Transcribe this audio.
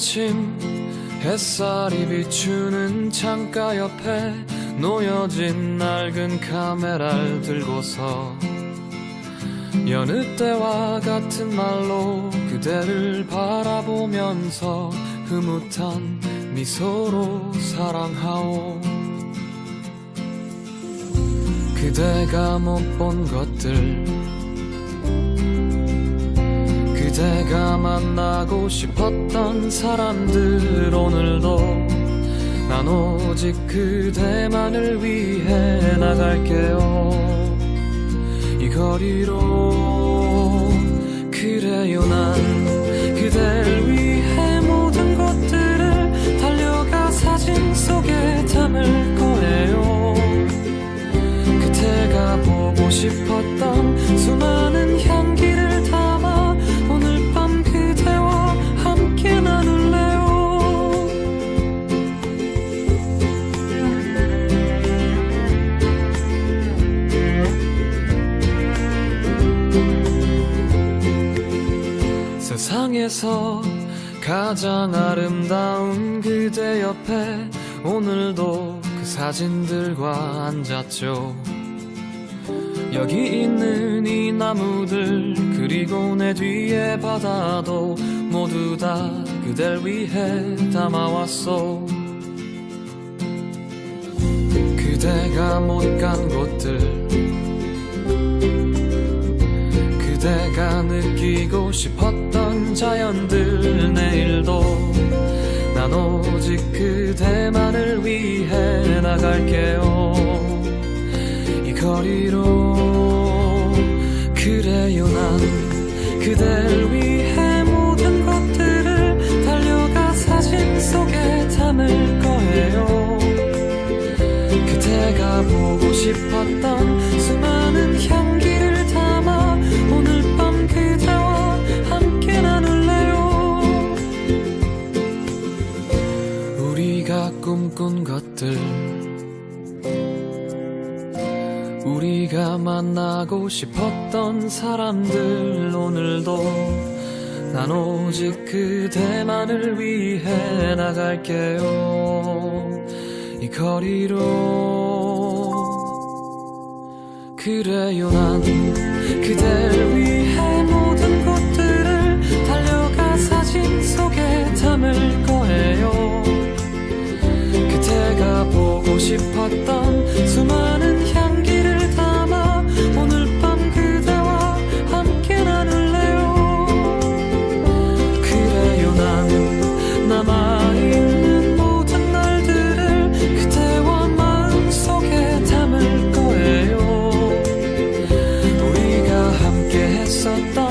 아침 햇살이 비추는 창가 옆에 놓여진 낡은 카메라를 들고서 여느 때와 같은 말로 그대를 바라보면서 흐뭇한 미소로 사랑하오. 그대가 못 본 것들 그대가 만나고 싶었던 사람들 오늘도 난 오직 그대만을 위해 나갈게요. 이 거리로 그래요 난 그댈 위해 모든 것들을 달려가 사진 속에 담을 거예요. 그대가 보고 싶었던 수많은 세상에서 가장 아름다운 그대 옆에 오늘도 그 사진들과 앉았죠. 여기 있는 이 나무들 그리고 내 뒤에 바다도 모두 다 그댈 위해 담아왔어. 그대가 못 간 곳들 그대가 느끼고 싶었던 자연들 내일도 난 오직 그대만을 위해 나갈게요. 이 거리로 그래요 난 그댈 위해 모든 것들을 달려가 사진 속에 담을 거예요. 그대가 보고 싶었던 것들 우리가 만나고 싶었던 사람들 오늘도 난 오직 그대만을 위해 나갈게요. 이 거리로 그래요 난 그댈 위해 싶었던 수많은 향기를 담아 오늘 밤 그대와 함께 나눌래요. 그래요 나는 남아있는 모든 날들을 그대와 마음속에 담을 거예요. 우리가 함께 했었던